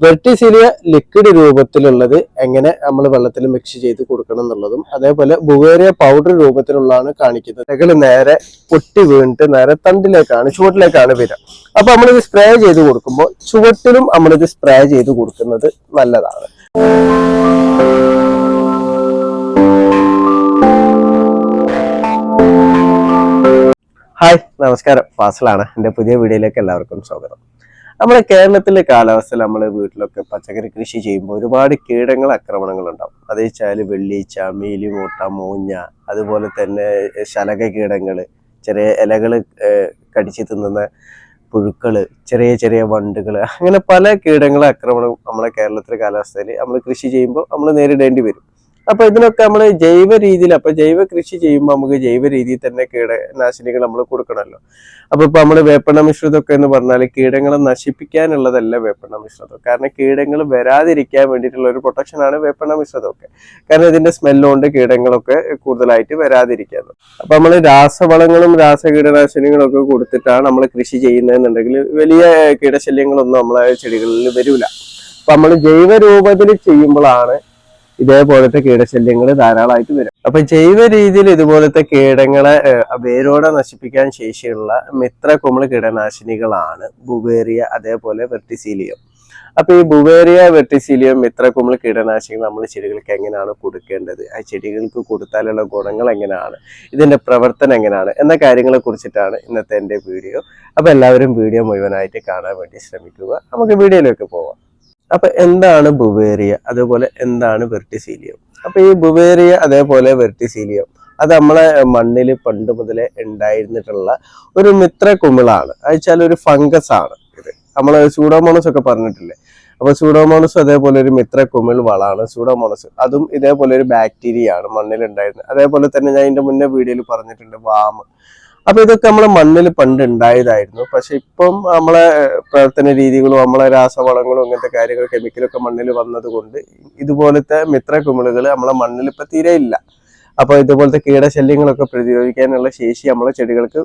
വെർട്ടിസിലിയ liquid രൂപത്തിലുള്ളത് എങ്ങനെ നമ്മൾ വെള്ളത്തിൽ മിക്സ് ചെയ്ത് കൊടുക്കണം എന്നുള്ളതും അതേപോലെ ബുഗേറിയ പൗഡർ രൂപത്തിലുള്ളതാണ് കാണിക്കുന്നത്. ഇലകൾ നേരെ പൊട്ടി വീണിട്ട് നേരെ തണ്ടിലേക്കാണ് ചുവട്ടിലേക്കാണ് വരിക. അപ്പൊ നമ്മളിത് സ്പ്രേ ചെയ്ത് കൊടുക്കുമ്പോൾ ചുവട്ടിലും നമ്മളിത് സ്പ്രേ ചെയ്ത് കൊടുക്കുന്നത് നല്ലതാണ്. ഹായ് നമസ്കാരം. ഫാസലാണ്. എന്റെ പുതിയ വീഡിയോയിലേക്ക് എല്ലാവർക്കും സ്വാഗതം. നമ്മുടെ കേരളത്തിലെ കാലാവസ്ഥയിൽ നമ്മൾ വീട്ടിലൊക്കെ പച്ചക്കറി കൃഷി ചെയ്യുമ്പോൾ ഒരുപാട് കീടങ്ങൾ ആക്രമണങ്ങൾ ഉണ്ടാവും അത് വെച്ചാൽ വെള്ളീച്ച മീലിമൂട്ട മൂഞ്ഞ അതുപോലെ തന്നെ ശലക കീടങ്ങൾ ചെറിയ ഇലകൾ കടിച്ചു തിന്നുന്ന പുഴുക്കൾ ചെറിയ ചെറിയ വണ്ടുകൾ അങ്ങനെ പല കീടങ്ങളെ ആക്രമണം നമ്മളെ കേരളത്തിലെ കാലാവസ്ഥയിൽ നമ്മൾ കൃഷി ചെയ്യുമ്പോൾ നമ്മൾ നേരിടേണ്ടി വരും. അപ്പൊ ഇതിനൊക്കെ നമ്മൾ ജൈവ രീതിയിൽ അപ്പൊ ജൈവ കൃഷി ചെയ്യുമ്പോൾ നമുക്ക് ജൈവ രീതിയിൽ തന്നെ കീടനാശിനികൾ നമ്മൾ കൊടുക്കണമല്ലോ അപ്പൊ ഇപ്പൊ നമ്മൾ വേപ്പണ മിശ്രിതമൊക്കെ എന്ന് പറഞ്ഞാൽ കീടങ്ങളെ നശിപ്പിക്കാനുള്ളതല്ല വേപ്പണ മിശ്രിതം. കാരണം കീടങ്ങൾ വരാതിരിക്കാൻ വേണ്ടിയിട്ടുള്ള ഒരു പ്രൊട്ടക്ഷൻ ആണ് വേപ്പെണ്ണ മിശ്രിതമൊക്കെ. കാരണം ഇതിന്റെ സ്മെല്ലുകൊണ്ട് കീടങ്ങളൊക്കെ കൂടുതലായിട്ട് വരാതിരിക്കാൻ അപ്പൊ നമ്മൾ രാസവളങ്ങളും രാസ ഒക്കെ കൊടുത്തിട്ടാണ് നമ്മൾ കൃഷി ചെയ്യുന്നതെന്നുണ്ടെങ്കിൽ വലിയ കീടശല്യങ്ങളൊന്നും നമ്മളെ ചെടികളിൽ വരില്ല അപ്പൊ നമ്മൾ ജൈവ രൂപത്തിൽ ചെയ്യുമ്പോഴാണ് ഇതേപോലത്തെ കീടശല്യങ്ങൾ ധാരാളമായിട്ട് വരും. അപ്പൊ ജൈവ രീതിയിൽ ഇതുപോലത്തെ കീടങ്ങളെ വേരോടെ നശിപ്പിക്കാൻ ശേഷിയുള്ള മിത്ര കുമിൾ കീടനാശിനികളാണ് ബുവേറിയ അതേപോലെ വെർട്ടിസീലിയം. അപ്പൊ ഈ ബുവേറിയ വെർട്ടിസീലിയം മിത്ര കുമിൾ കീടനാശിനികൾ നമ്മൾ ചെടികൾക്ക് എങ്ങനെയാണ് കൊടുക്കേണ്ടത്? ആ ചെടികൾക്ക് കൊടുത്താലുള്ള ഗുണങ്ങൾ എങ്ങനെയാണ്? ഇതിന്റെ പ്രവർത്തനം എങ്ങനെയാണ്? എന്ന കാര്യങ്ങളെ കുറിച്ചിട്ടാണ് ഇന്നത്തെ എന്റെ വീഡിയോ. അപ്പൊ എല്ലാവരും വീഡിയോ മുഴുവനായിട്ട് കാണാൻ വേണ്ടി ശ്രമിക്കുക. നമുക്ക് വീഡിയോയിലേക്ക് പോവാം. അപ്പൊ എന്താണ് ബുവേറിയ? അതുപോലെ എന്താണ് വെർട്ടിസീലിയം? അപ്പൊ ഈ ബുവേറിയ അതേപോലെ വെർട്ടിസീലിയം അത് നമ്മളെ മണ്ണിൽ പണ്ട് മുതലേ ഉണ്ടായിരുന്നിട്ടുള്ള ഒരു മിത്ര കുമിളാണ്. അയച്ചാൽ ഒരു ഫംഗസ് ആണ് ഇത്. നമ്മൾ സൂഡോമോണസ് ഒക്കെ പറഞ്ഞിട്ടില്ലേ? അപ്പൊ സൂഡോമോണസ് അതേപോലെ ഒരു മിത്ര കുമിൾ വളാണ് സൂഡോമോണസ് അതും ഇതേപോലെ ഒരു ബാക്ടീരിയ ആണ് മണ്ണിൽ ഉണ്ടായിരുന്നത്. അതേപോലെ തന്നെ ഞാൻ ഇതിന്റെ മുന്നേ വീഡിയോയിൽ പറഞ്ഞിട്ടുണ്ട് വാമ്. അപ്പൊ ഇതൊക്കെ നമ്മളെ മണ്ണിൽ പണ്ട് ഉണ്ടായതായിരുന്നു. പക്ഷെ ഇപ്പം നമ്മളെ പ്രവർത്തന രീതികളും നമ്മളെ രാസവളങ്ങളും അങ്ങനത്തെ കാര്യങ്ങൾ കെമിക്കലൊക്കെ മണ്ണിൽ വന്നതുകൊണ്ട് ഇതുപോലത്തെ മിത്ര കുമിളുകൾ നമ്മളെ മണ്ണിൽ ഇപ്പൊ തീരെ ഇല്ല. അപ്പൊ ഇതുപോലത്തെ കീടശല്യങ്ങളൊക്കെ പ്രതിരോധിക്കാനുള്ള ശേഷി നമ്മളെ ചെടികൾക്ക്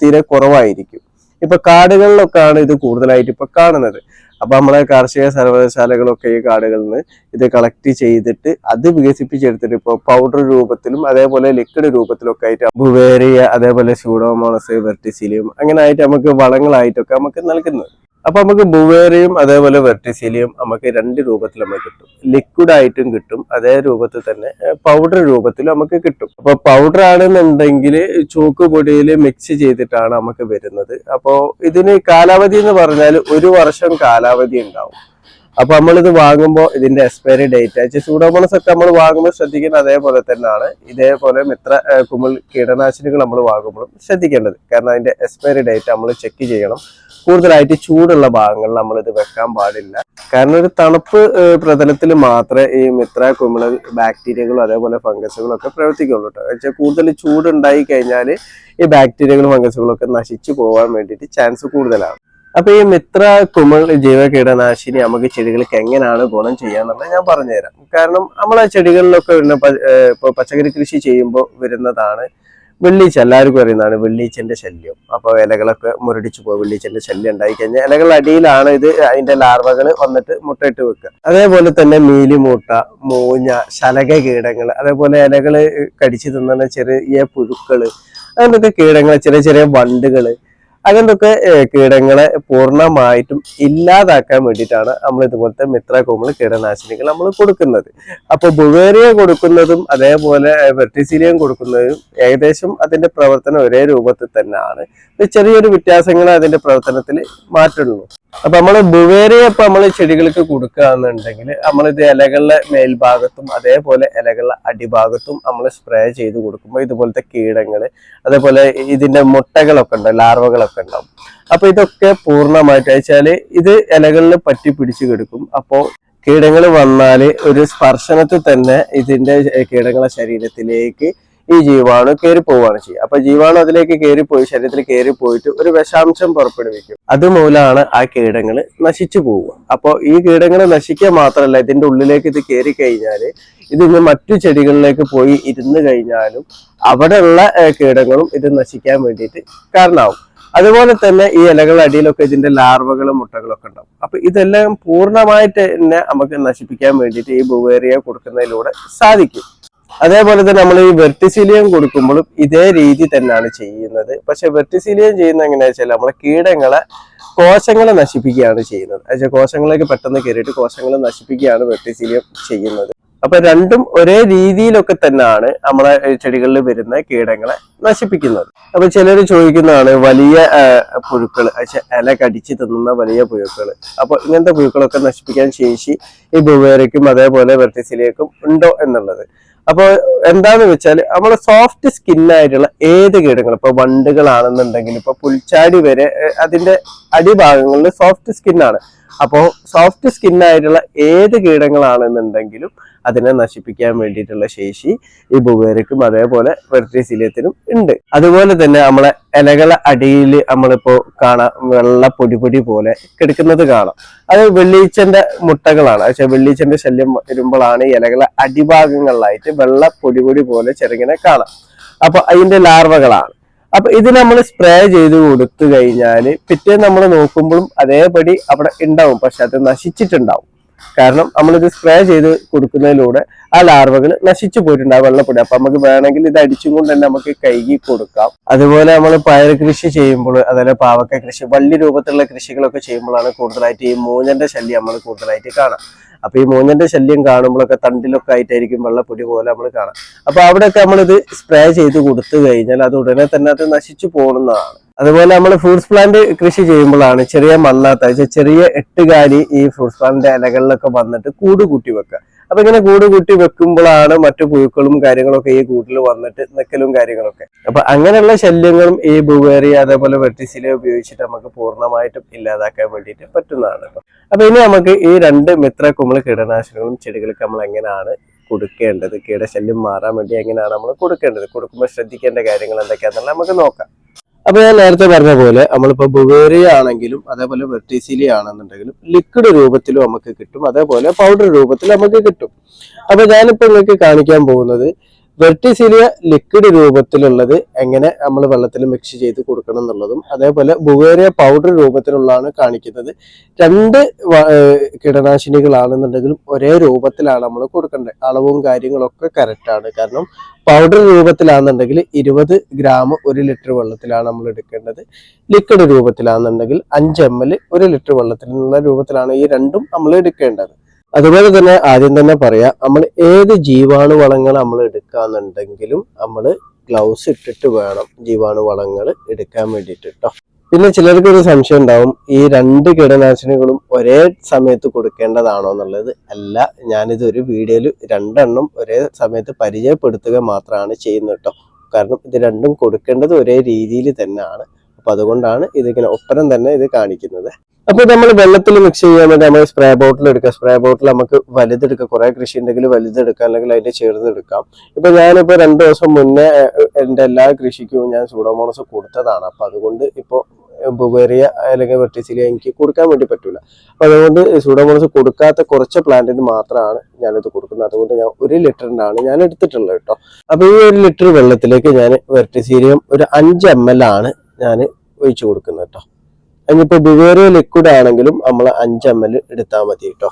തീരെ കുറവായിരിക്കും. ഇപ്പൊ കാടുകളിലൊക്കെയാണ് ഇത് കൂടുതലായിട്ട് ഇപ്പൊ കാണുന്നത്. അപ്പൊ നമ്മളെ കാർഷിക സർവകലാശാലകളൊക്കെ ഈ കാടുകളിൽ നിന്ന് ഇത് കളക്ട് ചെയ്തിട്ട് അത് വികസിപ്പിച്ചെടുത്തിട്ട് ഇപ്പോൾ പൗഡർ രൂപത്തിലും അതേപോലെ ലിക്വിഡ് രൂപത്തിലൊക്കെ ആയിട്ട് ബുവേറിയ അതേപോലെ സ്യൂഡോമോണസ് വെർട്ടിസിലിയം അങ്ങനെ ആയിട്ട് നമുക്ക് വളങ്ങളായിട്ടൊക്കെ നമുക്ക് നൽകുന്നത്. അപ്പൊ നമുക്ക് ബുവേറിയും അതേപോലെ വെർട്ടിസിലിയും നമുക്ക് രണ്ട് രൂപത്തിൽ നമുക്ക് കിട്ടും. ലിക്വിഡ് ആയിട്ടും കിട്ടും. അതേ രൂപത്തിൽ തന്നെ പൗഡർ രൂപത്തിൽ നമുക്ക് കിട്ടും. അപ്പൊ പൗഡർ ആണെന്നുണ്ടെങ്കിൽ ചൂക്ക് പൊടിയിൽ മിക്സ് ചെയ്തിട്ടാണ് നമുക്ക് വരുന്നത്. അപ്പോൾ ഇതിന് കാലാവധി എന്ന് പറഞ്ഞാൽ ഒരു വർഷം കാലാവധി ഉണ്ടാവും. അപ്പൊ നമ്മളിത് വാങ്ങുമ്പോൾ ഇതിന്റെ എക്സ്പയറി ഡേറ്റ് സൂഡോമോണസ് ഒക്കെ നമ്മൾ വാങ്ങുമ്പോൾ ശ്രദ്ധിക്കുന്നത് അതേപോലെ തന്നെയാണ്. ഇതേപോലെ മിത്ര കുമിൾ കീടനാശിനികൾ നമ്മൾ വാങ്ങുമ്പോഴും ശ്രദ്ധിക്കേണ്ടത്. കാരണം അതിന്റെ എക്സ്പയറി ഡേറ്റ് നമ്മൾ ചെക്ക് ചെയ്യണം. കൂടുതലായിട്ട് ചൂടുള്ള ഭാഗങ്ങളിൽ നമ്മൾ ഇത് വെക്കാൻ പാടില്ല. കാരണം ഒരു തണുപ്പ് പ്രതലത്തിൽ മാത്രമേ ഈ മിത്ര കുമിള ബാക്ടീരിയകളും അതേപോലെ ഫംഗസുകളും ഒക്കെ പ്രവർത്തിക്കുള്ളൂ കേട്ടോ വെച്ചാൽ കൂടുതൽ ചൂട് ഉണ്ടായി കഴിഞ്ഞാൽ ഈ ബാക്ടീരിയകളും ഫംഗസുകളും ഒക്കെ നശിച്ചു പോകാൻ വേണ്ടിയിട്ട് ചാൻസ് കൂടുതലാണ്. അപ്പൊ ഈ മിത്ര കുമൾ ജൈവ കീടനാശിനി നമുക്ക് ചെടികൾക്ക് എങ്ങനെയാണ് ഗുണം ചെയ്യാന്നുള്ളത് ഞാൻ പറഞ്ഞുതരാം. കാരണം നമ്മളെ ചെടികളിലൊക്കെ വരുന്ന ഇപ്പൊ പച്ചക്കറി കൃഷി ചെയ്യുമ്പോൾ വരുന്നതാണ് വെള്ളീച്ച എല്ലാവർക്കും അറിയുന്നതാണ് വെള്ളീച്ചന്റെ ശല്യം. അപ്പോൾ ഇലകളൊക്കെ മുരടിച്ചു പോകും വെള്ളീച്ചന്റെ ശല്യം ഉണ്ടായി കഴിഞ്ഞാൽ ഇലകളുടെ അടിയിലാണ് ഇത് അതിന്റെ ലാർവകൾ വന്നിട്ട് മുട്ടയിട്ട് വെക്കുക. അതേപോലെ തന്നെ മീലിമൂട്ട മൂഞ്ഞ ശലക കീടങ്ങൾ അതേപോലെ ഇലകൾ കടിച്ചു തിന്നുന്ന ചെറിയ പുഴുക്കൾ അങ്ങനത്തെ കീടങ്ങൾ ചെറിയ ചെറിയ വണ്ടുകൾ അങ്ങനത്തെ കീടങ്ങളെ പൂർണമായിട്ടും ഇല്ലാതാക്കാൻ വേണ്ടിയിട്ടാണ് നമ്മൾ ഇതുപോലത്തെ മിത്ര കോമൾ കീടനാശിനികൾ നമ്മൾ കൊടുക്കുന്നത്. അപ്പൊ ബുവേറിയ കൊടുക്കുന്നതും അതേപോലെ വെർട്ടിസീലിയം കൊടുക്കുന്നതും ഏകദേശം അതിന്റെ പ്രവർത്തനം ഒരേ രൂപത്തിൽ തന്നെയാണ്. ചെറിയൊരു വ്യത്യാസങ്ങൾ അതിന്റെ പ്രവർത്തനത്തിൽ മാറ്റുള്ളൂ. അപ്പൊ നമ്മൾ ബുവേറിയ ഇപ്പൊ നമ്മൾ ചെടികൾക്ക് കൊടുക്കുകയാണെന്നുണ്ടെങ്കിൽ നമ്മളിത് ഇലകളുടെ മേൽഭാഗത്തും അതേപോലെ ഇലകളുടെ അടിഭാഗത്തും നമ്മൾ സ്പ്രേ ചെയ്ത് കൊടുക്കുമ്പോൾ ഇതുപോലത്തെ കീടങ്ങൾ അതേപോലെ ഇതിന്റെ മുട്ടകളൊക്കെ ഉണ്ട് ലാർവകളൊക്കെ ഉണ്ടാവും. അപ്പൊ ഇതൊക്കെ പൂർണമായിട്ട് വെച്ചാൽ ഇത് ഇലകളിൽ പറ്റി പിടിച്ചു കിടക്കും. അപ്പോ കീടങ്ങൾ വന്നാൽ ഒരു സ്പർശനത്തിൽ തന്നെ ഇതിന്റെ കീടങ്ങളെ ശരീരത്തിലേക്ക് ഈ ജീവാണു കയറി പോവുകയാണ് ചെയ്യുക. അപ്പൊ ജീവാണു അതിലേക്ക് കയറി പോയി ശരീരത്തിൽ കയറി പോയിട്ട് ഒരു വിഷാംശം പുറപ്പെടുവിക്കും. അതുമൂലമാണ് ആ കീടങ്ങൾ നശിച്ചു പോവുക. അപ്പോൾ ഈ കീടങ്ങൾ നശിക്കുക മാത്രമല്ല ഇതിന്റെ ഉള്ളിലേക്ക് ഇത് കയറി കഴിഞ്ഞാൽ ഇത് ഇന്ന് മറ്റു ചെടികളിലേക്ക് പോയി ഇരുന്ന് കഴിഞ്ഞാലും അവിടെയുള്ള കീടങ്ങളും ഇത് നശിക്കാൻ വേണ്ടിയിട്ട് കാരണമാവും. അതുപോലെ തന്നെ ഈ ഇലകളുടെ അടിയിലൊക്കെ ഇതിന്റെ ലാർവകളും മുട്ടകളും ഒക്കെ ഉണ്ടാവും. അപ്പൊ ഇതെല്ലാം പൂർണമായിട്ട് തന്നെ നമുക്ക് നശിപ്പിക്കാൻ വേണ്ടിയിട്ട് ഈ ബുവേറിയ കൊടുക്കുന്നതിലൂടെ സാധിക്കും. അതേപോലെ തന്നെ നമ്മൾ ഈ വെർട്ടിസിലിയം കൊടുക്കുമ്പോഴും ഇതേ രീതി തന്നെയാണ് ചെയ്യുന്നത്. പക്ഷെ വെർട്ടിസിലിയം ചെയ്യുന്ന എങ്ങനെയാ വെച്ചാൽ നമ്മളെ കീടങ്ങളെ കോശങ്ങളെ നശിപ്പിക്കുകയാണ് ചെയ്യുന്നത്. അതായത് കോശങ്ങളൊക്കെ പെട്ടെന്ന് കയറിയിട്ട് കോശങ്ങളെ നശിപ്പിക്കുകയാണ് വെർട്ടിസിലിയം ചെയ്യുന്നത്. അപ്പൊ രണ്ടും ഒരേ രീതിയിലൊക്കെ തന്നെയാണ് നമ്മളെ ചെടികളിൽ വരുന്ന കീടങ്ങളെ നശിപ്പിക്കുന്നത്. അപ്പൊ ചിലർ ചോദിക്കുന്നതാണ് വലിയ പുഴുക്കൾ ഇല കടിച്ച് തിന്നുന്ന വലിയ പുഴുക്കൾ. അപ്പൊ ഇങ്ങനത്തെ പുഴുക്കളൊക്കെ നശിപ്പിക്കാൻ ശേഷി ഈ ബുവേരയ്ക്കും അതേപോലെ വെർട്ടിസിലേക്കും ഉണ്ടോ എന്നുള്ളത്. അപ്പോൾ എന്താന്ന് വെച്ചാൽ നമ്മളെ സോഫ്റ്റ് സ്കിന്നായിട്ടുള്ള ഏത് കീടങ്ങൾ ഇപ്പൊ വണ്ടുകളാണെന്നുണ്ടെങ്കിൽ ഇപ്പൊ പുൽച്ചാടി വരെ അതിന്റെ അടിഭാഗങ്ങളിൽ സോഫ്റ്റ് സ്കിന്നാണ് അപ്പോൾ സോഫ്റ്റ് സ്കിന്നായിട്ടുള്ള ഏത് കീടങ്ങളാണെന്നുണ്ടെങ്കിലും അതിനെ നശിപ്പിക്കാൻ വേണ്ടിയിട്ടുള്ള ശേഷി ഈ ബുവേരയ്ക്കും അതേപോലെ വെർട്ടിസിലിയത്തിനും ഉണ്ട്. അതുപോലെ തന്നെ നമ്മളെ ഇലകളെ അടിയിൽ നമ്മളിപ്പോ കാണാം വെള്ള പൊടി പൊടി പോലെ കിടക്കുന്നത് കാണാം. അത് വെള്ളീച്ചന്റെ മുട്ടകളാണ്. പക്ഷെ വെള്ളീച്ചന്റെ ശല്യം വരുമ്പോഴാണ് ഇലകളെ അടിഭാഗങ്ങളിലായിട്ട് വെള്ള പൊടി പൊടി പോലെ ചെറുങ്ങനെ കാണാം. അപ്പൊ അതിന്റെ ലാർവകളാണ്. അപ്പൊ ഇത് നമ്മൾ സ്പ്രേ ചെയ്ത് കൊടുത്തു കഴിഞ്ഞാൽ പിറ്റേന്ന് നമ്മൾ നോക്കുമ്പോഴും അതേപടി അവിടെ ഉണ്ടാവും. പക്ഷെ അത് നശിച്ചിട്ടുണ്ടാവും. കാരണം നമ്മളിത് സ്പ്രേ ചെയ്ത് കൊടുക്കുന്നതിലൂടെ ആ ലാർവകൾ നശിച്ചു പോയിട്ടുണ്ടാവും വെള്ളപ്പൊടി. അപ്പൊ നമുക്ക് വേണമെങ്കിൽ ഇത് അടിച്ചും കൊണ്ട് തന്നെ നമുക്ക് കൈകി കൊടുക്കാം. അതുപോലെ നമ്മൾ പയർ കൃഷി ചെയ്യുമ്പോൾ അതുപോലെ പാവക്ക കൃഷി വള്ളി രൂപത്തിലുള്ള കൃഷികളൊക്കെ ചെയ്യുമ്പോഴാണ് കൂടുതലായിട്ട് ഈ മൂഞ്ഞന്റെ ശല്യം നമ്മൾ കൂടുതലായിട്ട് കാണാം. അപ്പൊ ഈ മൂഞ്ഞന്റെ ശല്യം കാണുമ്പോഴൊക്കെ തണ്ടിലൊക്കെ ആയിട്ടായിരിക്കും വെള്ളപ്പൊടി പോലെ നമ്മൾ കാണാം. അപ്പൊ അവിടെയൊക്കെ നമ്മളിത് സ്പ്രേ ചെയ്ത് കൊടുത്തു കഴിഞ്ഞാൽ അത് ഉടനെ തന്നെ അത് നശിച്ചു പോകുന്നതാണ്. അതുപോലെ നമ്മൾ ഫ്രൂട്ട്സ് പ്ലാന്റ് കൃഷി ചെയ്യുമ്പോഴാണ് ചെറിയ മണ്ണാത്ത ചെറിയ എട്ടുകാലി ഈ ഫ്രൂട്ട്സ് പ്ലാന്റിന്റെ ഇലകളിലൊക്കെ വന്നിട്ട് കൂട് കൂട്ടി വെക്കുക. അപ്പൊ ഇങ്ങനെ കൂട് കൂട്ടി വെക്കുമ്പോഴാണ് മറ്റു പുഴുക്കളും കാര്യങ്ങളൊക്കെ ഈ കൂട്ടിൽ വന്നിട്ട് നിക്കലും കാര്യങ്ങളൊക്കെ. അപ്പൊ അങ്ങനെയുള്ള ശല്യങ്ങളും ഈ ബുവേറി അതേപോലെ വെട്ടിസില ഉപയോഗിച്ചിട്ട് നമുക്ക് പൂർണമായിട്ടും ഇല്ലാതാക്കാൻ വേണ്ടിയിട്ട് പറ്റുന്നതാണ് അപ്പൊ ഇനി നമുക്ക് ഈ രണ്ട് മിത്ര കുമിൾ കീടനാശിനികളും ചെടികൾക്ക് നമ്മൾ എങ്ങനെയാണ് കൊടുക്കേണ്ടത്? കീടശല്യം മാറാൻ വേണ്ടി എങ്ങനെയാണ് നമ്മൾ കൊടുക്കേണ്ടത്? കൊടുക്കുമ്പോൾ ശ്രദ്ധിക്കേണ്ട കാര്യങ്ങൾ എന്തൊക്കെയാണെന്നുള്ള നമുക്ക് നോക്കാം. അപ്പൊ ഞാൻ നേരത്തെ പറഞ്ഞ പോലെ നമ്മളിപ്പോ ബുവേറിയ ആണെങ്കിലും അതേപോലെ വെർട്ടിസിലി ആണെന്നുണ്ടെങ്കിലും ലിക്വിഡ് രൂപത്തിലും നമുക്ക് കിട്ടും. അതേപോലെ പൗഡർ രൂപത്തിൽ നമുക്ക് കിട്ടും. അപ്പൊ ഞാനിപ്പോ നിങ്ങൾക്ക് കാണിക്കാൻ പോകുന്നത് വെർട്ടിസിലിയ ലിക്വിഡ് രൂപത്തിലുള്ളത് എങ്ങനെ നമ്മൾ വെള്ളത്തിൽ മിക്സ് ചെയ്ത് കൊടുക്കണം എന്നുള്ളതും അതേപോലെ ബുവേറിയ പൗഡർ രൂപത്തിലുള്ളതാണ് കാണിക്കുന്നത്. രണ്ട് കീടനാശിനികളാണെന്നുണ്ടെങ്കിലും ഒരേ രൂപത്തിലാണ് നമ്മൾ കൊടുക്കേണ്ടത്. അളവും കാര്യങ്ങളൊക്കെ കറക്റ്റാണ് കാരണം പൗഡർ രൂപത്തിലാണെന്നുണ്ടെങ്കിൽ ഇരുപത് ഗ്രാം ഒരു ലിറ്റർ വെള്ളത്തിലാണ് നമ്മൾ എടുക്കേണ്ടത്. ലിക്വിഡ് രൂപത്തിലാണെന്നുണ്ടെങ്കിൽ അഞ്ച് എം എൽ ഒരു ലിറ്റർ വെള്ളത്തിലുള്ള രൂപത്തിലാണ് ഈ രണ്ടും നമ്മൾ എടുക്കേണ്ടത്. അതുപോലെ തന്നെ ആദ്യം തന്നെ പറയാം നമ്മൾ ഏത് ജീവാണു വളങ്ങൾ നമ്മൾ എടുക്കാന്നുണ്ടെങ്കിലും നമ്മൾ ഗ്ലൗസ് ഇട്ടിട്ട് വേണം ജീവാണു വളങ്ങൾ എടുക്കാൻ വേണ്ടിയിട്ട് കേട്ടോ പിന്നെ ചിലർക്ക് ഒരു സംശയം ഉണ്ടാവും ഈ രണ്ട് കീടനാശിനികളും ഒരേ സമയത്ത് കൊടുക്കേണ്ടതാണോ എന്നുള്ളത്? അല്ല ഞാനിത് ഒരു വീഡിയോയിൽ രണ്ടെണ്ണം ഒരേ സമയത്ത് പരിചയപ്പെടുത്തുക മാത്രമാണ് ചെയ്യുന്നത് കേട്ടോ കാരണം ഇത് രണ്ടും കൊടുക്കേണ്ടത് ഒരേ രീതിയിൽ തന്നെയാണ്. അപ്പൊ അതുകൊണ്ടാണ് ഇതിങ്ങനെ ഒപ്പരം തന്നെ ഇത് കാണിക്കുന്നത്. അപ്പൊ നമ്മൾ വെള്ളത്തിൽ മിക്സ് ചെയ്യാൻ വേണ്ടി നമ്മൾ സ്പ്രേ ബോട്ടിൽ എടുക്കുക. സ്പ്രേ ബോട്ടിൽ നമുക്ക് വലുതെടുക്കാം. കുറെ കൃഷി ഉണ്ടെങ്കിൽ വലുതെടുക്കാം. അല്ലെങ്കിൽ അതിന്റെ ചേർന്നെടുക്കാം ഇപ്പൊ ഞാനിപ്പോ രണ്ടു ദിവസം മുന്നേ എന്റെ എല്ലാ കൃഷിക്കും ഞാൻ സൂഡോമോണസ് കൊടുത്തതാണ്. അപ്പൊ അതുകൊണ്ട് ഇപ്പോ ബുവേറിയ അല്ലെങ്കിൽ വെർട്ടിസിലിയ എനിക്ക് കൊടുക്കാൻ വേണ്ടി പറ്റൂല. അപ്പൊ അതുകൊണ്ട് സൂഡോമോണസ് കൊടുക്കാത്ത കുറച്ച് പ്ലാന്റിന് മാത്രമാണ് ഞാനിത് കൊടുക്കുന്നത്. അതുകൊണ്ട് ഞാൻ ഒരു ലിറ്ററിനാണ് ഞാൻ എടുത്തിട്ടുള്ളത് കേട്ടോ. അപ്പൊ ഈ ഒരു ലിറ്റർ വെള്ളത്തിലേക്ക് ഞാൻ വെർട്ടിസീരിയം ഒരു അഞ്ച് എം എൽ ആണ് ഞാൻ ഒഴിച്ചു കൊടുക്കുന്നത് കേട്ടോ ഇനിയിപ്പോ ബിവേറിയ ലിക്വിഡ് ആണെങ്കിലും നമ്മൾ അഞ്ച് എം എൽ എടുത്താൽ മതി കേട്ടോ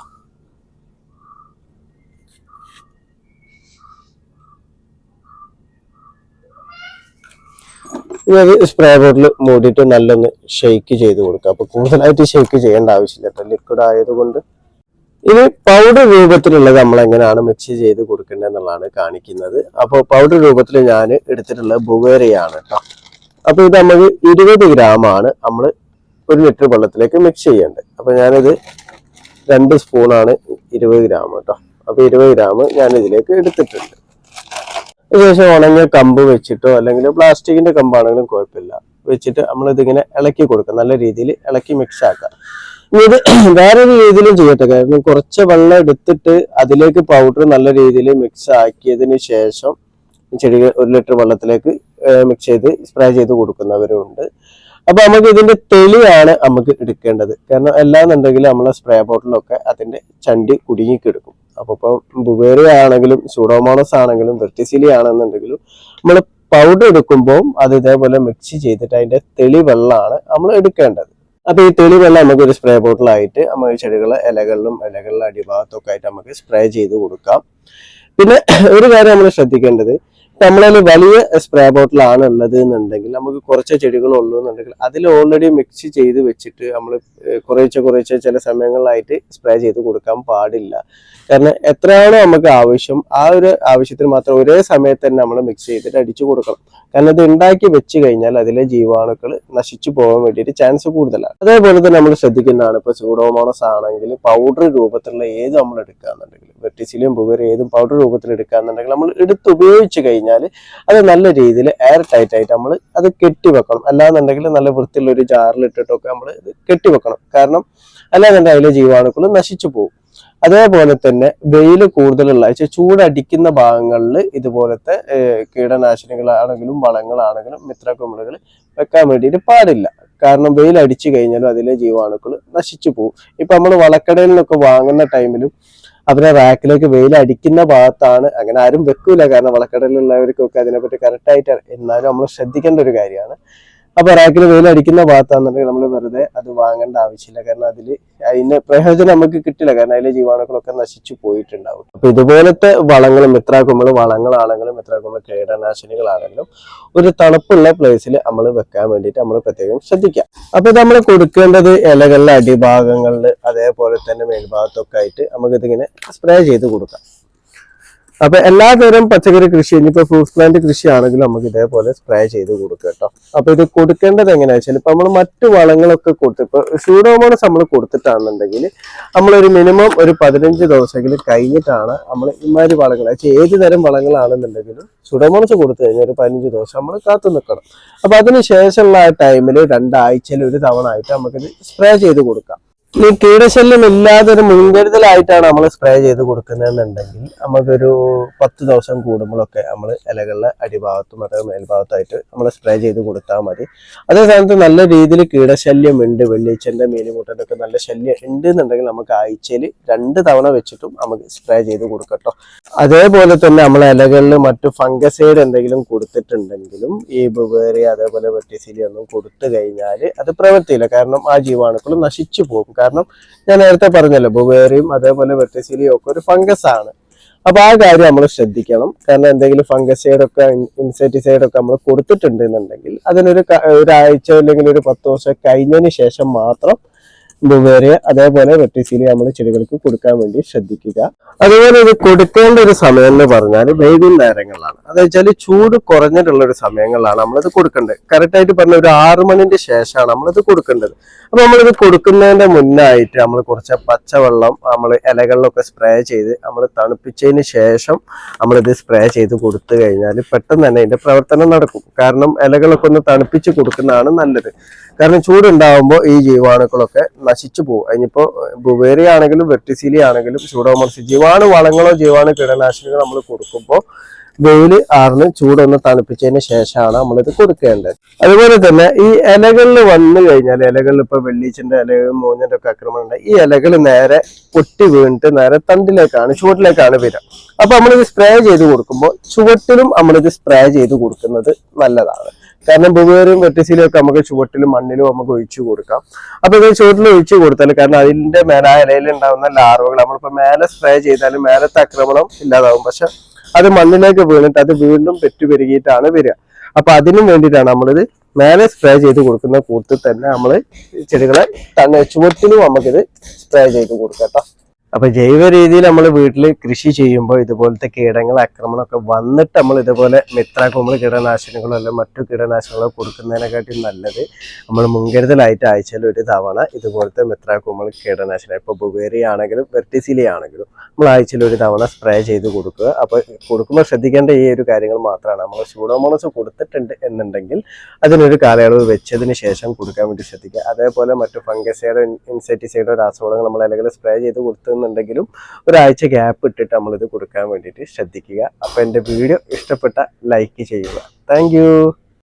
ഇനി അത് സ്പ്രേ ബോട്ടിൽ മൂടിയിട്ട് നല്ലൊന്ന് ഷെയ്ക്ക് ചെയ്ത് കൊടുക്കുക അപ്പൊ കൂടുതലായിട്ട് ഷെയ്ക്ക് ചെയ്യേണ്ട ആവശ്യമില്ല കേട്ടോ ലിക്വിഡ് ആയതുകൊണ്ട് ഇനി പൗഡർ രൂപത്തിലുള്ളത് നമ്മൾ എങ്ങനെയാണ് മിക്സ് ചെയ്ത് കൊടുക്കേണ്ടത് എന്നുള്ളതാണ് കാണിക്കുന്നത്. അപ്പോൾ പൗഡർ രൂപത്തിൽ ഞാൻ എടുത്തിട്ടുള്ളത് ബുവേറിയാണ് കേട്ടോ അപ്പൊ ഇത് നമുക്ക് ഇരുപത് ഗ്രാം ആണ് നമ്മൾ ഒരു ലിറ്റർ വെള്ളത്തിലേക്ക് മിക്സ് ചെയ്യേണ്ടത്. അപ്പൊ ഞാനിത് രണ്ട് സ്പൂണാണ് ഇരുപത് ഗ്രാം കേട്ടോ. അപ്പൊ ഇരുപത് ഗ്രാം ഞാൻ ഇതിലേക്ക് എടുത്തിട്ടുണ്ട്. അതിനുശേഷം ഉണങ്ങിയ കമ്പ് വെച്ചിട്ടോ അല്ലെങ്കിൽ പ്ലാസ്റ്റിക്കിന്റെ കമ്പാണെങ്കിലും കുഴപ്പമില്ല. വെച്ചിട്ട് നമ്മൾ ഇതിങ്ങനെ ഇളക്കി കൊടുക്കുക. നല്ല രീതിയിൽ ഇളക്കി മിക്സ് ആക്കുക. ഇനി ഇത് വേറൊരു രീതിയിലും ചെയ്യട്ടെ. കാരണം കുറച്ച് വെള്ളം എടുത്തിട്ട് അതിലേക്ക് പൗഡർ നല്ല രീതിയിൽ മിക്സ് ആക്കിയതിന് ശേഷം ചെടികൾ ഒരു ലിറ്റർ വെള്ളത്തിലേക്ക് മിക്സ് ചെയ്ത് സ്പ്രേ ചെയ്ത് കൊടുക്കുന്നവരുണ്ട്. അപ്പൊ നമുക്ക് ഇതിന്റെ തെളിയാണ് നമുക്ക് എടുക്കേണ്ടത്. കാരണം എല്ലാന്നുണ്ടെങ്കിൽ നമ്മളെ സ്പ്രേ ബോട്ടിലൊക്കെ അതിന്റെ ചണ്ടി കുടുങ്ങി കിടക്കും അപ്പൊ ഇപ്പൊ ബുവേറിയ ആണെങ്കിലും സൂഡോമോണസ് ആണെങ്കിലും വെർട്ടിസിലി ആണെന്നുണ്ടെങ്കിലും നമ്മൾ പൗഡർ എടുക്കുമ്പോൾ അത് ഇതേപോലെ മിക്സ് ചെയ്തിട്ട് അതിന്റെ തെളി വെള്ളമാണ് നമ്മൾ എടുക്കേണ്ടത്. അപ്പൊ ഈ തെളി വെള്ളം നമുക്ക് ഒരു സ്പ്രേ ബോട്ടിലായിട്ട് നമ്മൾ ചെടികളെ ഇലകളിലും ഇലകളിലെ അടിഭാഗത്തൊക്കെ ആയിട്ട് നമുക്ക് സ്പ്രേ ചെയ്ത് കൊടുക്കാം. പിന്നെ ഒരു കാര്യം നമ്മൾ ശ്രദ്ധിക്കേണ്ടത് നമ്മളതിൽ വലിയ സ്പ്രേ ബോട്ടിലാണ് ഉള്ളത് എന്നുണ്ടെങ്കിൽ നമുക്ക് കുറച്ച് ചെടികൾ ഉള്ളൂ എന്നുണ്ടെങ്കിൽ അതിൽ ഓൾറെഡി മിക്സ് ചെയ്ത് വെച്ചിട്ട് നമ്മൾ കുറേശ്ശെ കുറേശ്ശെ ചില സമയങ്ങളിലായിട്ട് സ്പ്രേ ചെയ്ത് കൊടുക്കാൻ പാടില്ല. കാരണം എത്രയാണോ നമുക്ക് ആവശ്യം ആ ഒരു ആവശ്യത്തിന് മാത്രം ഒരേ സമയത്ത് തന്നെ നമ്മൾ മിക്സ് ചെയ്തിട്ട് അടിച്ചു കൊടുക്കണം. കാരണം ഇത് ഉണ്ടാക്കി വെച്ച് കഴിഞ്ഞാൽ അതിലെ ജീവാണുക്കൾ നശിച്ചു പോകാൻ വേണ്ടിയിട്ട് ചാൻസ് കൂടുതലാണ്. അതേപോലെ തന്നെ നമ്മൾ ശ്രദ്ധിക്കുന്നതാണ് ഇപ്പൊ സൂഡോമോണസ് ആണെങ്കിൽ പൗഡർ രൂപത്തിലുള്ള ഏത് നമ്മൾ എടുക്കുകയാണെന്നുണ്ടെങ്കിൽ വെട്ടിസിലിയും പുകരും ഏതും പൗഡർ രൂപത്തിൽ എടുക്കാന്നുണ്ടെങ്കിൽ നമ്മൾ എടുത്ത് ഉപയോഗിച്ച് കഴിഞ്ഞാൽ അത് നല്ല രീതിയിൽ എയർ ടൈറ്റ് ആയിട്ട് നമ്മൾ അത് കെട്ടിവെക്കണം. അല്ലാന്നുണ്ടെങ്കിൽ നല്ല വൃത്തിയുള്ള ഒരു ജാറിൽ ഇട്ടിട്ടൊക്കെ നമ്മൾ ഇത് കെട്ടിവെക്കണം. കാരണം അല്ലാന്നുണ്ടെങ്കിൽ അതിലെ ജീവാണുക്കൾ നശിച്ചു പോകും. അതേപോലെ തന്നെ വെയിൽ കൂടുതലുള്ള ചൂടടിക്കുന്ന ഭാഗങ്ങളിൽ ഇതുപോലത്തെ കീടനാശിനികളാണെങ്കിലും വളങ്ങളാണെങ്കിലും മിത്രക്കുമിളുകൾ വെക്കാൻ വേണ്ടിയിട്ട് പാടില്ല. കാരണം വെയിൽ അടിച്ചു കഴിഞ്ഞാലും അതിലെ ജീവാണുക്കൾ നശിച്ചു പോകും. ഇപ്പൊ നമ്മൾ വളക്കടയിൽ നിന്നൊക്കെ വാങ്ങുന്ന ടൈമിലും അവരെ റാക്കിലേക്ക് വെയിൽ അടിക്കുന്ന ഭാഗത്താണ്. അങ്ങനെ ആരും വെക്കൂല. കാരണം വളക്കടലിലുള്ളവർക്കൊക്കെ അതിനെപ്പറ്റി കറക്റ്റായിട്ട് എന്നാലും നമ്മൾ ശ്രദ്ധിക്കേണ്ട ഒരു കാര്യമാണ്. അപ്പൊ റാക്കിൽ വെയിൽ അടിക്കുന്ന ഭാഗത്താണെന്നുണ്ടെങ്കിൽ നമ്മൾ വെറുതെ അത് വാങ്ങേണ്ട ആവശ്യമില്ല. കാരണം അതിൽ അതിന്റെ പ്രയോജനം നമുക്ക് കിട്ടില്ല. കാരണം അതിലെ ജീവാണുക്കളൊക്കെ നശിച്ചു പോയിട്ടുണ്ടാവും. അപ്പൊ ഇതുപോലത്തെ വളങ്ങളും മിത്രാക്കുമ്പോൾ വളങ്ങളാണെങ്കിലും മിത്രാക്കുമ്പോൾ കീടനാശിനികളാണെങ്കിലും ഒരു തണുപ്പുള്ള പ്ലേസിൽ നമ്മൾ വെക്കാൻ വേണ്ടിയിട്ട് നമ്മൾ പ്രത്യേകം ശ്രദ്ധിക്കാം. അപ്പൊ നമ്മൾ കൊടുക്കേണ്ടത് ഇലകളിലെ അടിഭാഗങ്ങളിൽ അതേപോലെ തന്നെ മേൽഭാഗത്തൊക്കെ ആയിട്ട് നമുക്കിതിങ്ങനെ സ്പ്രേ ചെയ്ത് കൊടുക്കാം. അപ്പൊ എല്ലാതരം പച്ചക്കറി കൃഷി ഇനിയിപ്പോ ഫ്രൂട്ട്സ് പ്ലാന്റ് കൃഷി ആണെങ്കിലും നമുക്ക് ഇതേപോലെ സ്പ്രേ ചെയ്ത് കൊടുക്കുക കേട്ടോ. അപ്പൊ ഇത് കൊടുക്കേണ്ടത് എങ്ങനെയാ വെച്ചാൽ ഇപ്പൊ നമ്മൾ മറ്റു വളങ്ങളൊക്കെ കൊടുത്ത് ഇപ്പൊ ഷൂഡോമോണസ് നമ്മൾ കൊടുത്തിട്ടാണെന്നുണ്ടെങ്കിൽ നമ്മളൊരു മിനിമം ഒരു പതിനഞ്ച് ദിവസമെങ്കിലും കഴിഞ്ഞിട്ടാണ് നമ്മൾ ഇമാതിരി വളങ്ങൾ ഏത് തരം വളങ്ങളാണെന്നുണ്ടെങ്കിലും സുഡോമോണസ് കൊടുത്തു കഴിഞ്ഞാൽ ഒരു പതിനഞ്ച് ദിവസം നമ്മൾ കാത്തു നിൽക്കണം അപ്പൊ അതിന് ശേഷമുള്ള ആ ടൈമിൽ രണ്ടാഴ്ചയിൽ ഒരു തവണ ആയിട്ട് നമുക്കിത് സ്പ്രേ ചെയ്ത് കൊടുക്കാം. ഈ കീടശല്യം ഇല്ലാതൊരു മുൻകരുതലായിട്ടാണ് നമ്മൾ സ്പ്രേ ചെയ്ത് കൊടുക്കുന്നതെന്നുണ്ടെങ്കിൽ നമുക്കൊരു പത്ത് ദിവസം കൂടുമ്പോഴൊക്കെ നമ്മൾ ഇലകളിലെ അടിഭാഗത്തും അതായത് മേൽഭാഗത്തായിട്ട് നമ്മൾ സ്പ്രേ ചെയ്ത് കൊടുത്താൽ മതി. അതേ സമയത്ത് നല്ല രീതിയിൽ കീടശല്യം ഉണ്ട് വെള്ളിച്ചന്റെ മീനുമുട്ടന്റെ ഒക്കെ നല്ല ശല്യം ഉണ്ട് എന്നുണ്ടെങ്കിൽ നമുക്ക് ആഴ്ചയിൽ രണ്ട് തവണ വെച്ചിട്ടും നമുക്ക് സ്പ്രേ ചെയ്ത് കൊടുക്കട്ടോ. അതേപോലെ തന്നെ നമ്മൾ ഇലകളിൽ മറ്റു ഫംഗസൈഡ് എന്തെങ്കിലും കൊടുത്തിട്ടുണ്ടെങ്കിലും ഈ ബുവേറി അതേപോലെ വെട്ടിസിലി ഒന്നും കൊടുത്തു കഴിഞ്ഞാൽ അത് പ്രവൃത്തിയില്ല കാരണം ആ ജീവാണുക്കൾ നശിച്ചു പോകും. കാരണം ഞാൻ നേരത്തെ പറഞ്ഞല്ലോ ബുവേറിയും അതേപോലെ വെട്ടശീലിയും ഒക്കെ ഒരു ഫംഗസ് ആണ്. അപ്പൊ ആ കാര്യം നമ്മൾ ശ്രദ്ധിക്കണം. കാരണം എന്തെങ്കിലും ഫംഗസൈഡ് ഒക്കെ ഇൻസെക്ടിസൈഡ് ഒക്കെ നമ്മൾ കൊടുത്തിട്ടുണ്ട് എന്നുണ്ടെങ്കിൽ അതിനൊരു ഒരാഴ്ച അല്ലെങ്കിൽ ഒരു പത്ത് ദിവസം കഴിഞ്ഞതിന് ശേഷം മാത്രം ബുവേറിയ അതേപോലെ വെട്ടിസീലി നമ്മൾ ചെടികൾക്ക് കൊടുക്കാൻ വേണ്ടി ശ്രദ്ധിക്കുക. അതുപോലെ ഇത് കൊടുക്കേണ്ട ഒരു സമയം എന്ന് പറഞ്ഞാൽ വൈകുന്നേരങ്ങളിലാണ് അതെന്ന് വെച്ചാൽ ചൂട് കുറഞ്ഞിട്ടുള്ള ഒരു സമയങ്ങളിലാണ് നമ്മളിത് കൊടുക്കേണ്ടത്. കറക്റ്റ് ആയിട്ട് പറഞ്ഞ ഒരു ആറു മണിന്റെ ശേഷമാണ് നമ്മളിത് കൊടുക്കേണ്ടത്. അപ്പൊ നമ്മളിത് കൊടുക്കുന്നതിന്റെ മുന്നായിട്ട് നമ്മൾ കുറച്ച് പച്ചവെള്ളം നമ്മൾ ഇലകളിലൊക്കെ സ്പ്രേ ചെയ്ത് നമ്മൾ തണുപ്പിച്ചതിന് ശേഷം നമ്മളിത് സ്പ്രേ ചെയ്ത് കൊടുത്തു കഴിഞ്ഞാൽ പെട്ടെന്ന് തന്നെ ഇതിന്റെ പ്രവർത്തനം നടക്കും. കാരണം ഇലകളൊക്കെ ഒന്ന് തണുപ്പിച്ച് കൊടുക്കുന്നതാണ് നല്ലത്. കാരണം ചൂടുണ്ടാകുമ്പോൾ ഈ ജീവാണുക്കളൊക്കെ നശിച്ചു പോകും. അതിനിപ്പോ ബുവേറിയ ആണെങ്കിലും വെർട്ടിസിലി ആണെങ്കിലും ചൂടോമർസി ജീവാണു വളങ്ങളോ ജീവാണു കീടനാശിനികളോ നമ്മൾ കൊടുക്കുമ്പോൾ വെയിൽ ആറിന് ചൂടൊന്ന് തണുപ്പിച്ചതിന് ശേഷമാണ് നമ്മളിത് കൊടുക്കേണ്ടത്. അതുപോലെ തന്നെ ഈ ഇലകളിൽ വന്നു കഴിഞ്ഞാൽ ഇലകളിൽ ഇപ്പൊ വെള്ളീച്ചിന്റെ ഇലകളും മൂഞ്ഞിന്റെ ഒക്കെ ആക്രമണം ഉണ്ട് ഈ ഇലകൾ നേരെ പൊട്ടി വീണിട്ട് നേരെ തണ്ടിലേക്കാണ് ചുവട്ടിലേക്കാണ് വരിക. അപ്പൊ നമ്മളിത് സ്പ്രേ ചെയ്ത് കൊടുക്കുമ്പോൾ ചുവട്ടിലും നമ്മളിത് സ്പ്രേ ചെയ്ത് കൊടുക്കുന്നത് നല്ലതാണ്. കാരണം ബുവേറും വെട്ടിസിലും ഒക്കെ നമുക്ക് ചുവട്ടിലും മണ്ണിലും നമുക്ക് ഒഴിച്ചു കൊടുക്കാം. അപ്പൊ ഇത് ചുവട്ടിൽ ഒഴിച്ചു കൊടുത്താൽ കാരണം അതിന്റെ മേലെ ഇലയിൽ ഉണ്ടാവുന്ന ലാർവകൾ നമ്മളിപ്പോ മേലെ സ്പ്രേ ചെയ്താലും മേലത്തെ ആക്രമണം ഇല്ലാതാവും. പക്ഷെ അത് മണ്ണിലേക്ക് വീണിട്ട് അത് വീണ്ടും പെറ്റുപെരുകിയിട്ടാണ് വരിക. അപ്പൊ അതിനും വേണ്ടിയിട്ടാണ് നമ്മളിത് മേലെ സ്പ്രേ ചെയ്ത് കൊടുക്കുന്ന കൂട്ടത്തിൽ തന്നെ നമ്മൾ ചെടികളെ തന്നെ ചുവട്ടിലും നമുക്കിത് സ്പ്രേ ചെയ്ത് കൊടുക്കാം കേട്ടോ. അപ്പൊ ജൈവ രീതിയിൽ നമ്മൾ വീട്ടിൽ കൃഷി ചെയ്യുമ്പോൾ ഇതുപോലത്തെ കീടങ്ങൾ ആക്രമണമൊക്കെ വന്നിട്ട് നമ്മൾ ഇതുപോലെ മിത്രാക്കുമ്പോൾ കീടനാശിനികളോ അല്ലെങ്കിൽ മറ്റു കീടനാശിനികളോ കൊടുക്കുന്നതിനെക്കാട്ടി നല്ലത് നമ്മൾ മുൻകരുതലായിട്ട് ആഴ്ചയിൽ ഒരു തവണ ഇതുപോലത്തെ മിത്രാക്കുമ്പോൾ കീടനാശിനി ഇപ്പോൾ ബുവേറി ആണെങ്കിലും വെർട്ടിസിലി ആണെങ്കിലും നമ്മൾ ആഴ്ചയിൽ ഒരു തവണ സ്പ്രേ ചെയ്ത് കൊടുക്കുക. അപ്പോൾ കൊടുക്കുമ്പോൾ ശ്രദ്ധിക്കേണ്ട ഈ ഒരു കാര്യങ്ങൾ മാത്രമാണ്. നമ്മൾ സ്യൂഡോമോണസ് കൊടുത്തിട്ടുണ്ട് എന്നുണ്ടെങ്കിൽ അതിനൊരു കാലയളവ് വെച്ചതിന് ശേഷം കൊടുക്കാൻ വേണ്ടി ശ്രദ്ധിക്കുക. അതേപോലെ മറ്റു ഫംഗസൈഡോ ഇൻസെക്ടിസൈഡോ രാസവളങ്ങൾ നമ്മൾ അല്ലെങ്കിൽ സ്പ്രേ ചെയ്ത് കൊടുത്തുന്നുണ്ടെങ്കിലും ഒരാഴ്ച ഗ്യാപ്പ് ഇട്ടിട്ട് നമ്മളിത് കൊടുക്കാൻ വേണ്ടിയിട്ട് ശ്രദ്ധിക്കുക. അപ്പോൾ എന്റെ വീഡിയോ ഇഷ്ടപ്പെട്ട ലൈക്ക് ചെയ്യുക. താങ്ക്